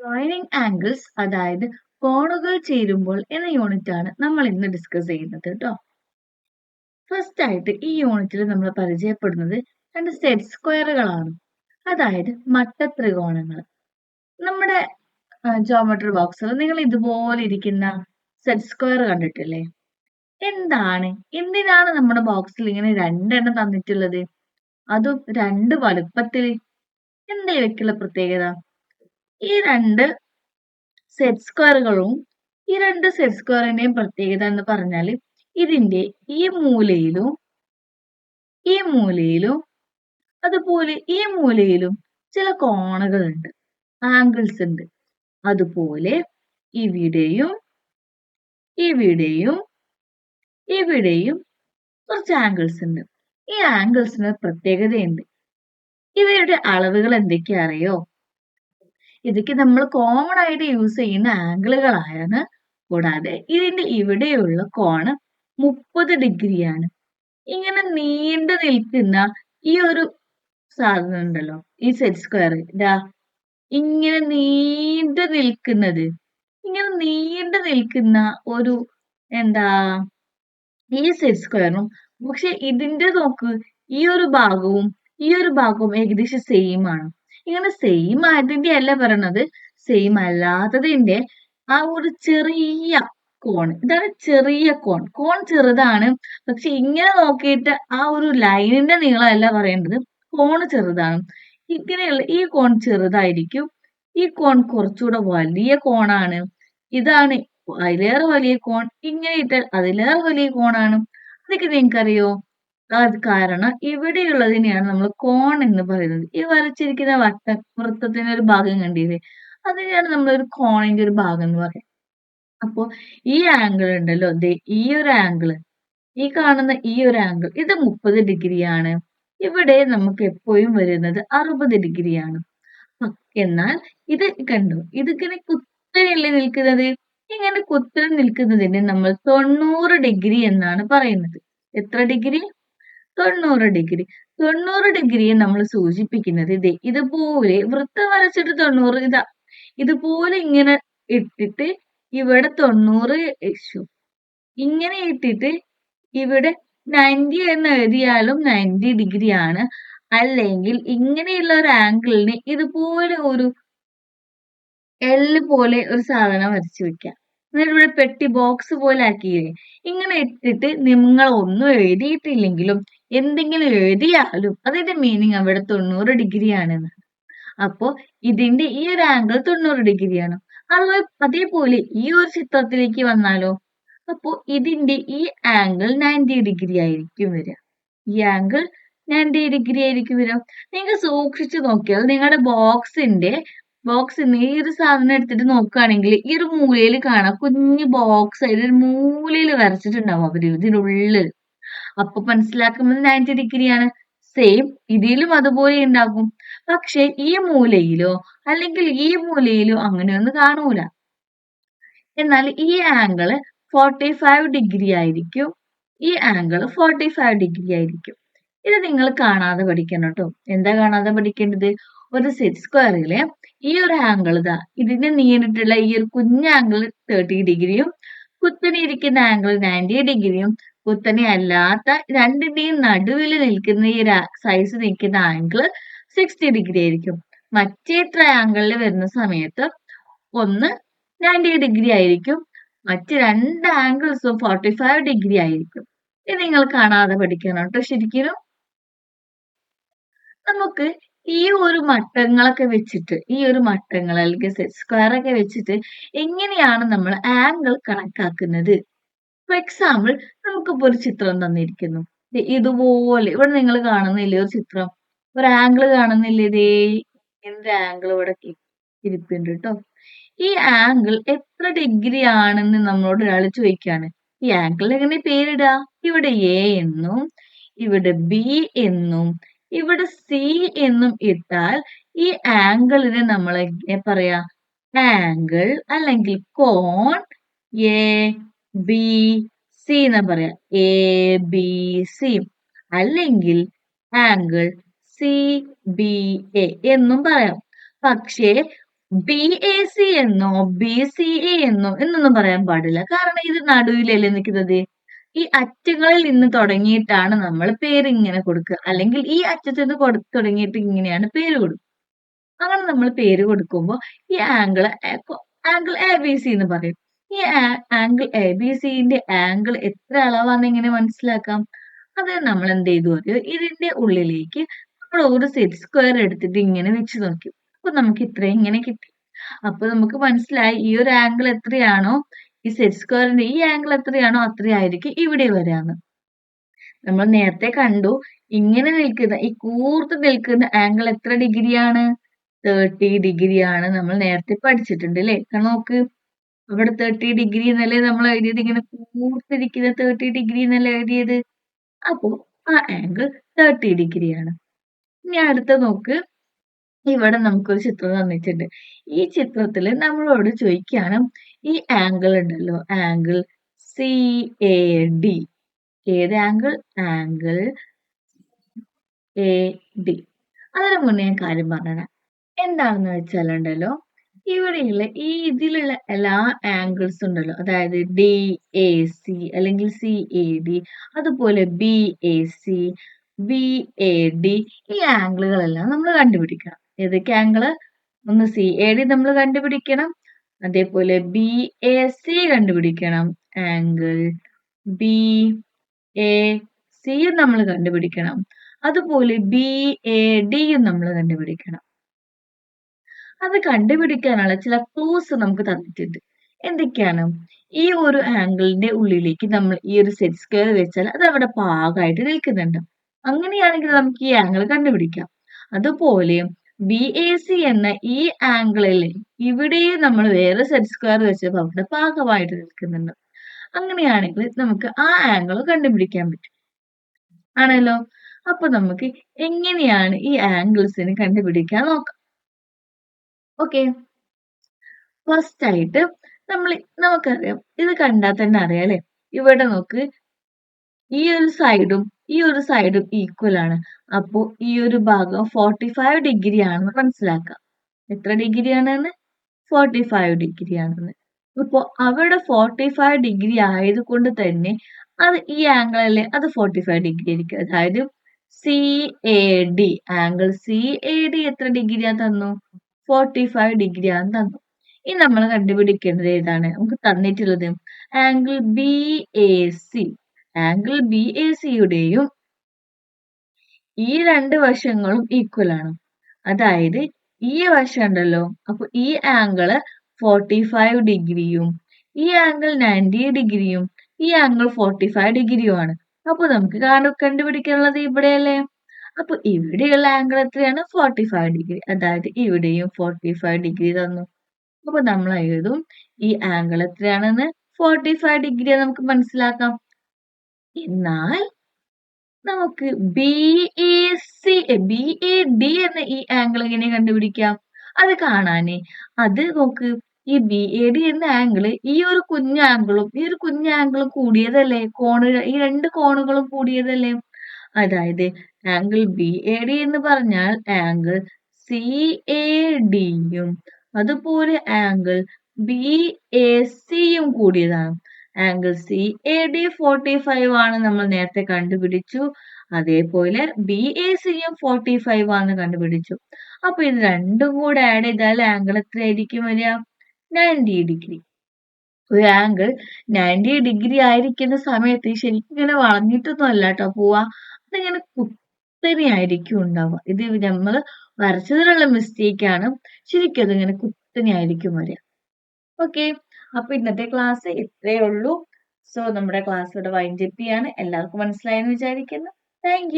Joining angles അതായത് കോണുകൾ ചേരുമ്പോൾ എന്ന യൂണിറ്റ് ആണ് നമ്മൾ ഇന്ന് ഡിസ്കസ് ചെയ്യുന്നത് കേട്ടോ ഫസ്റ്റ് ആയിട്ട് ഈ യൂണിറ്റിൽ നമ്മൾ പരിചയപ്പെടുന്നത് രണ്ട് സെറ്റ് സ്ക്വയറുകളാണ് അതായത് മട്ട ത്രികോണങ്ങൾ നമ്മുടെ ജോമെട്രി ബോക്സിൽ നിങ്ങൾ ഇതുപോലെ ഇരിക്കുന്ന സെറ്റ് സ്ക്വയർ കണ്ടിട്ടില്ലേ? എന്താണ്? എന്തിനാണ് നമ്മുടെ ബോക്സിൽ ഇങ്ങനെ രണ്ടെണ്ണം തന്നിട്ടുള്ളത്? അതും രണ്ട് വലുപ്പത്തിൽ? എന്താ ഇവയ്ക്കുള്ള പ്രത്യേകത? ഈ രണ്ട് സെറ്റ് സ്ക്വയറുകളും ഈ രണ്ട് സെറ്റ് സ്ക്വയറിന്റെയും പ്രത്യേകത എന്ന് പറഞ്ഞാൽ ഇതിന്റെ ഈ മൂലയിലും ഈ മൂലയിലും അതുപോലെ ഈ മൂലയിലും ചില കോണുകളുണ്ട് ആംഗിൾസ് ഉണ്ട്. അതുപോലെ ഇവിടെയും ഇവിടെയും ഇവിടെയും കുറച്ച് ആംഗിൾസ് ഉണ്ട്. ഈ ആംഗിൾസിന് പ്രത്യേകതയുണ്ട്. ഇവയുടെ അളവുകൾ എന്തൊക്കെയാ അറിയോ? ഇതൊക്കെ നമ്മൾ കോമൺ ആയിട്ട് യൂസ് ചെയ്യുന്ന ആംഗിളുകളായാണ് കൂടാതെ ഇതിന്റെ ഇവിടെയുള്ള കോണ് മുപ്പത് ഡിഗ്രിയാണ് ഇങ്ങനെ നീണ്ടു നിൽക്കുന്ന ഈ ഒരു സാധനം ഉണ്ടല്ലോ ഈ സെറ്റ് സ്ക്വയർ ഇതാ ഇങ്ങനെ നീണ്ടു നിൽക്കുന്നത് ഇങ്ങനെ നീണ്ടു നിൽക്കുന്ന ഒരു എന്താ ഈ സെറ്റ് സ്ക്വയറും പക്ഷെ ഇതിന്റെ നോക്ക് ഈ ഒരു ഭാഗവും ഈ ഒരു ഭാഗവും ഏകദേശം സെയിം ആണ്. ഇങ്ങനെ സെയിം ആയതിന്റെ അല്ല പറയണത്. സെയിം അല്ലാത്തതിന്റെ ആ ഒരു ചെറിയ കോൺ. ഇതാണ് ചെറിയ കോൺ. കോൺ ചെറുതാണ്. പക്ഷെ ഇങ്ങനെ നോക്കിയിട്ട് ആ ഒരു ലൈനിന്റെ നീളമല്ല പറയേണ്ടത്. കോൺ ചെറുതാണ്. ഇങ്ങനെയുള്ള ഈ കോൺ ചെറുതായിരിക്കും. ഈ കോൺ കുറച്ചുകൂടെ വലിയ കോണാണ്. ഇതാണ് അതിലേറെ വലിയ കോൺ. ഇങ്ങനെ ഇട്ടാൽ അതിലേറെ വലിയ കോണാണ്. അതൊക്കെ നിങ്ങൾക്കറിയോ? അത് കാരണം ഇവിടെയുള്ളതിനെയാണ് നമ്മൾ കോൺ എന്ന് പറയുന്നത്. ഈ വരച്ചിരിക്കുന്ന വട്ട വൃത്തത്തിന്റെ ഒരു ഭാഗം കണ്ടില്ലേ? അതിനെയാണ് നമ്മൾ ഒരു കോണിന്റെ ഒരു ഭാഗം എന്ന് പറയുന്നത്. അപ്പോ ഈ ആംഗിൾ ഉണ്ടല്ലോ. ഈ ഒരു ആംഗിൾ ഈ കാണുന്ന ഈ ഒരു ആംഗിൾ ഇത് മുപ്പത് ഡിഗ്രിയാണ് ഇവിടെ നമുക്ക് എപ്പോഴും വരുന്നത് അറുപത് ഡിഗ്രിയാണ് എന്നാൽ ഇത് കണ്ടു? ഇതിങ്ങനെ കുത്തനെയല്ലേ നിൽക്കുന്നത്? ഇങ്ങനെ കുത്തനെ നിൽക്കുന്നതിന് നമ്മൾ തൊണ്ണൂറ് ഡിഗ്രി എന്നാണ് പറയുന്നത്. എത്ര ഡിഗ്രി തൊണ്ണൂറ് ഡിഗ്രി തൊണ്ണൂറ് ഡിഗ്രിയെ നമ്മൾ സൂചിപ്പിക്കുന്നത് ഇതേ ഇതുപോലെ വൃത്തം വരച്ചിട്ട് തൊണ്ണൂറ് ഇതാ. ഇതുപോലെ ഇങ്ങനെ ഇട്ടിട്ട് ഇവിടെ തൊണ്ണൂറ് ഇങ്ങനെ ഇട്ടിട്ട് ഇവിടെ നയന്റി എന്ന് എഴുതിയാലും നയന്റി ഡിഗ്രി ആണ്. അല്ലെങ്കിൽ ഇങ്ങനെയുള്ള ഒരു ആംഗിളിന് ഇതുപോലെ ഒരു എല്ല് പോലെ ഒരു സാധനം വരച്ചു വെക്കാം. എന്നിട്ട് ഇവിടെ പെട്ടി ബോക്സ് പോലെ ആക്കിയില്ലേ? ഇങ്ങനെ ഇട്ടിട്ട് നിങ്ങൾ ഒന്നും എഴുതിയിട്ടില്ലെങ്കിലും എന്തെങ്കിലും എഴുതിയാലും അതിന്റെ മീനിങ് അവിടെ തൊണ്ണൂറ് ഡിഗ്രി അപ്പോ ഇതിന്റെ ഈ ഒരു ആംഗിൾ തൊണ്ണൂറ് ഡിഗ്രിയാണ്. അതുപോലെ അതേപോലെ ഈ ഒരു ചിത്രത്തിലേക്ക് വന്നാലോ? അപ്പോ ഇതിന്റെ ഈ ആംഗിൾ നയന്റി ഡിഗ്രി ആയിരിക്കും വരിക. ഈ ആംഗിൾ നയന്റി ഡിഗ്രി ആയിരിക്കും വരിക. നിങ്ങൾ സൂക്ഷിച്ചു നോക്കിയാൽ നിങ്ങളുടെ ബോക്സിന്റെ ബോക്സ് ഈ ഒരു സാധനം എടുത്തിട്ട് നോക്കുകയാണെങ്കിൽ ഈ ഒരു മൂലയിൽ കാണാം. കുഞ്ഞു ബോക്സ് അതിൽ ഒരു മൂലയിൽ വരച്ചിട്ടുണ്ടാവും. അവർ ഇതിനുള്ളിൽ. അപ്പൊ മനസ്സിലാക്കുന്നത് നയന്റി ഡിഗ്രിയാണ് സെയിം ഇതിലും അതുപോലെ ഉണ്ടാകും. പക്ഷെ ഈ മൂലയിലോ അല്ലെങ്കിൽ ഈ മൂലയിലോ അങ്ങനെ അങ്ങനെയൊന്നും കാണൂല. എന്നാൽ ഈ ആംഗിൾ ഫോർട്ടി ഫൈവ് ഡിഗ്രി ആയിരിക്കും. ഈ ആംഗിൾ ഫോർട്ടി ഫൈവ് ഡിഗ്രി ആയിരിക്കും. ഇത് നിങ്ങൾ കാണാതെ പഠിക്കണം കേട്ടോ. എന്താ കാണാതെ പഠിക്കേണ്ടത്? ഒരു സെറ്റ് സ്ക്വയറിലെ ഈ ഒരു ആംഗിൾ ഇതാ. ഇതിന് നീണ്ടിട്ടുള്ള ഈ ഒരു കുഞ്ഞ ആംഗിൾ തേർട്ടി ഡിഗ്രിയും കുത്തനെ ഇരിക്കുന്ന ആംഗിൾ നയന്റി ഡിഗ്രിയും കുത്തനെ അല്ലാത്ത രണ്ടിന്റെയും നടുവിൽ നിൽക്കുന്ന ഈ സൈസ് നിൽക്കുന്ന ആംഗിൾ സിക്സ്റ്റി ഡിഗ്രി ആയിരിക്കും. മറ്റേ ട്രയാങ്കിളിൽ വരുന്ന സമയത്ത് ഒന്ന് നയന്റി ഡിഗ്രി ആയിരിക്കും. മറ്റ് രണ്ട് ആംഗിൾസും ഫോർട്ടി ഫൈവ് ഡിഗ്രി ആയിരിക്കും. ഇത് നിങ്ങൾ കാണാതെ പഠിക്കണം കേട്ടോ ശരിക്കും. നമുക്ക് ഈ ഒരു മട്ടങ്ങളൊക്കെ വെച്ചിട്ട് ഈ ഒരു മട്ടങ്ങൾ അല്ലെങ്കിൽ സെറ്റ് സ്ക്വയർ ഒക്കെ വെച്ചിട്ട് എങ്ങനെയാണ് നമ്മൾ ആംഗിൾ കണക്കാക്കുന്നത്? ഫോർ എക്സാമ്പിൾ നമുക്കിപ്പോ ഒരു ചിത്രം തന്നിരിക്കുന്നു. ഇതുപോലെ ഇവിടെ നിങ്ങൾ കാണുന്നില്ലേ ഒരു ചിത്രം? ഒരു ആംഗിൾ കാണുന്നില്ലേ? ഇതേ ഇങ്ങനൊരു ആംഗിൾ ഇവിടെ ഇരിപ്പുണ്ട് കേട്ടോ ഈ ആംഗിൾ എത്ര ഡിഗ്രി ആണെന്ന് നമ്മളോട് ഒരാൾ ചോദിക്കാണ്. ഈ ആംഗിൾ എങ്ങനെ പേരിടാ? ഇവിടെ എ എന്നും ഇവിടെ ബി എന്നും ഇവിടെ സി എന്നും ഇട്ടാൽ ഈ ആംഗിളിനെ നമ്മൾ എങ്ങനെ പറയാ? ആംഗിൾ അല്ലെങ്കിൽ കോൺ എ ബി സി എന്ന് പറയാം. എ ബി സി അല്ലെങ്കിൽ ആംഗിൾ സി ബി എ എന്നും പറയാം. പക്ഷേ ബി എ സി എന്നോ ബി സി എ എന്നോ എന്നൊന്നും പറയാൻ പാടില്ല. കാരണം ഇത് നടുവിലല്ലേ നിൽക്കുന്നത്? ഈ അറ്റങ്ങളിൽ നിന്ന് തുടങ്ങിയിട്ടാണ് നമ്മൾ പേര് ഇങ്ങനെ കൊടുക്കുക. അല്ലെങ്കിൽ ഈ അറ്റത്ത് നിന്ന് കൊടു തുടങ്ങിയിട്ട് ഇങ്ങനെയാണ് പേര് കൊടുക്കുക അങ്ങനെ നമ്മൾ പേര് കൊടുക്കുമ്പോൾ ഈ angle angle A B C എന്ന് പറയും. ഈ ആംഗിൾ എ ബി സിന്റെ ആംഗിൾ എത്ര അളവാന്ന് എങ്ങനെ മനസ്സിലാക്കാം? അത് നമ്മൾ എന്ത് ചെയ്തു അറിയോ ഇതിന്റെ ഉള്ളിലേക്ക് നമ്മൾ ഒരു സെറ്റ് സ്ക്വയർ എടുത്തിട്ട് ഇങ്ങനെ വെച്ച് നോക്കി. അപ്പൊ നമുക്ക് ഇത്രയും ഇങ്ങനെ കിട്ടി. അപ്പൊ നമുക്ക് മനസ്സിലായി ഈ ഒരു ആംഗിൾ എത്രയാണോ? ഈ സെറ്റ് സ്ക്വയറിന്റെ ഈ ആംഗിൾ എത്രയാണോ? അത്രയായിരിക്കും ഇവിടെ വരാന്ന്. നമ്മൾ നേരത്തെ കണ്ടു. ഇങ്ങനെ നിൽക്കുന്ന ഈ കൂർത്ത് നിൽക്കുന്ന ആംഗിൾ എത്ര ഡിഗ്രിയാണ്? തേർട്ടി ഡിഗ്രിയാണ്. നമ്മൾ നേരത്തെ പഠിച്ചിട്ടുണ്ട് അല്ലേ? നോക്ക്. അവിടെ തേർട്ടി ഡിഗ്രി എന്നല്ലേ നമ്മൾ എഴുതിയത്? ഇങ്ങനെ കൂർത്തിരിക്കുന്ന തേർട്ടി ഡിഗ്രി എന്നല്ലേ എഴുതിയത്? അപ്പോ ആ ആംഗിൾ തേർട്ടി ഡിഗ്രിയാണ് ഇനി അടുത്ത നോക്ക്. ഇവിടെ നമുക്കൊരു ചിത്രം തന്നിട്ടുണ്ട്. ഈ ചിത്രത്തിൽ നമ്മളോട് ചോദിക്കാണ് ഈ ആംഗിൾ ഉണ്ടല്ലോ. ആംഗിൾ സി എ ഡി ഏത് ആംഗിൾ ആംഗിൾ എ ഡി അതിനു മുന്നേ ഞാൻ കാര്യം പറഞ്ഞുതരാം. എന്താണെന്ന് വെച്ചാലുണ്ടല്ലോ ഇവിടെയുള്ള ഈ ഇതിലുള്ള എല്ലാ ആംഗിൾസ് ഉണ്ടല്ലോ. അതായത് ഡി എ സി അല്ലെങ്കിൽ സി എ ഡി അതുപോലെ B A C B A D ഈ ആംഗിളുകളെല്ലാം നമ്മൾ കണ്ടുപിടിക്കണം. ഏതൊക്കെ ആംഗിൾ ഒന്ന് സി എ ഡി നമ്മൾ കണ്ടുപിടിക്കണം. അതേപോലെ ബി എ സി കണ്ടുപിടിക്കണം. ആംഗിൾ ബി എ സിയും നമ്മൾ കണ്ടുപിടിക്കണം. അതുപോലെ ബി എ ഡിയും നമ്മൾ കണ്ടുപിടിക്കണം. അത് കണ്ടുപിടിക്കാനുള്ള ചില ക്ലൂസ് നമുക്ക് തന്നിട്ടുണ്ട്. എന്തൊക്കെയാണ്? ഈ ഒരു ആംഗിളിന്റെ ഉള്ളിലേക്ക് നമ്മൾ ഈ ഒരു സെറ്റ് സ്ക്വയർ വെച്ചാൽ അത് അവിടെ പാകമായിട്ട് നിൽക്കുന്നുണ്ട്. അങ്ങനെയാണെങ്കിൽ നമുക്ക് ഈ ആംഗിൾ കണ്ടുപിടിക്കാം. അതുപോലെ ബി എ സി എന്ന ഈ ആംഗിളിൽ ഇവിടെയും നമ്മൾ വേറെ സെറ്റ് സ്ക്വയർ വെച്ചപ്പോൾ അവിടെ പാകമായിട്ട് നിൽക്കുന്നുണ്ട്. അങ്ങനെയാണെങ്കിൽ നമുക്ക് ആ ആംഗിൾ കണ്ടുപിടിക്കാൻ പറ്റും. ആണല്ലോ? അപ്പൊ നമുക്ക് എങ്ങനെയാണ് ഈ ആംഗിൾസിന് കണ്ടുപിടിക്കാൻ നോക്കാം. ഓക്കെ ഫസ്റ്റ് ആയിട്ട് നമ്മൾ നമുക്കറിയാം ഇത് കണ്ടാൽ തന്നെ അറിയാം അല്ലെ? ഇവിടെ നോക്ക്. ഈ ഒരു സൈഡും ഈ ഒരു സൈഡും ഈക്വൽ ആണ്. അപ്പോൾ ഈ ഒരു ഭാഗം ഫോർട്ടി ഫൈവ് ഡിഗ്രി ആണെന്ന് മനസ്സിലാക്കാം. എത്ര ഡിഗ്രി ആണെന്ന്? ഫോർട്ടി ഫൈവ് ഡിഗ്രി ആണെന്ന്. ഇപ്പോൾ അവിടെ ഫോർട്ടി ഫൈവ് ഡിഗ്രി ആയതുകൊണ്ട് തന്നെ അത് ഈ ആംഗിൾ അല്ലേ? അത് ഫോർട്ടി ഫൈവ് ഡിഗ്രി ആയിരിക്കും. അതായത് C A D angle C A D എത്ര ഡിഗ്രിയാ തന്നു? ഫോർട്ടി ഫൈവ് ഡിഗ്രി ആണ് തന്നു. ഇനി നമ്മൾ കണ്ടുപിടിക്കേണ്ടത് ഏതാണ്? നമുക്ക് തന്നിട്ടുള്ളത് angle B A C angle B A സിയുടെയും ഈ രണ്ട് വശങ്ങളും ഈക്വൽ ആണ്. അതായത് ഈ വശം ഉണ്ടല്ലോ അപ്പൊ ഈ ആംഗിൾ ഫോർട്ടി ഫൈവ് ഡിഗ്രിയും ഈ ആംഗിൾ നയന്റി ഡിഗ്രിയും ഈ ആംഗിൾ ഫോർട്ടി ഫൈവ് ഡിഗ്രിയും ആണ്. അപ്പൊ നമുക്ക് കണ്ടുപിടിക്കാനുള്ളത് ഇവിടെയല്ലേ? അപ്പൊ ഇവിടെയുള്ള ആംഗിൾ എത്രയാണ്? ഫോർട്ടി ഫൈവ് ഡിഗ്രി അതായത് ഇവിടെയും ഫോർട്ടി ഫൈവ് ഡിഗ്രി തന്നു. അപ്പൊ നമ്മൾ എഴുതും ഈ ആംഗിൾ എത്രയാണെന്ന്? ഫോർട്ടി ഫൈവ് ഡിഗ്രി നമുക്ക് മനസ്സിലാക്കാം. എന്നാൽ നമുക്ക് B A C B A D എന്ന ഈ ആംഗിൾ എങ്ങനെ കണ്ടുപിടിക്കാം? അത് കാണാനേ. അത് നോക്ക്. ഈ ബി എ ഡി എന്ന ആംഗിൾ ഈ ഒരു കുഞ്ഞു ആംഗിളും ഈ ഒരു കുഞ്ഞു ആംഗിളും കൂടിയതല്ലേ? കോണ് ഈ രണ്ട് കോണുകളും കൂടിയതല്ലേ? അതായത് ആംഗിൾ ബി എ ഡി എന്ന് പറഞ്ഞാൽ ആംഗിൾ സി എ ഡിയും അതുപോലെ ആംഗിൾ ബി എ സിയും കൂടിയതാണ്. Angle C A D forty five ആണ് നമ്മൾ നേരത്തെ കണ്ടുപിടിച്ചു. അതേപോലെ ബി എ സിയും ഫോർട്ടി ഫൈവ് ആണ് കണ്ടുപിടിച്ചു. അപ്പൊ ഇത് രണ്ടും കൂടെ ആഡ് ചെയ്താൽ ആംഗിൾ എത്രയായിരിക്കും വരിക? നയന്റി ഡിഗ്രി ഒരു ആംഗിൾ നയന്റി ഡിഗ്രി ആയിരിക്കുന്ന സമയത്ത് ശരിക്കും ഇങ്ങനെ വളഞ്ഞിട്ടൊന്നും അല്ല കേട്ടോ പോവാ അതിങ്ങനെ കുത്തനെയായിരിക്കും ഉണ്ടാവുക. ഇത് നമ്മൾ വരച്ചതിലുള്ള മിസ്റ്റേക്ക് ആണ് ശരിക്കും അതിങ്ങനെ കുത്തനെയായിരിക്കും വരിക. ഓക്കെ അപ്പൊ ഇന്നത്തെ ക്ലാസ് ഇത്രയേ ഉള്ളൂ. സോ നമ്മുടെ ക്ലാസ് ഇവിടെ വൈൻഡപ്പ് ചെയ്യാണ്. എല്ലാവർക്കും മനസ്സിലായെന്ന് വിചാരിക്കുന്നു. താങ്ക്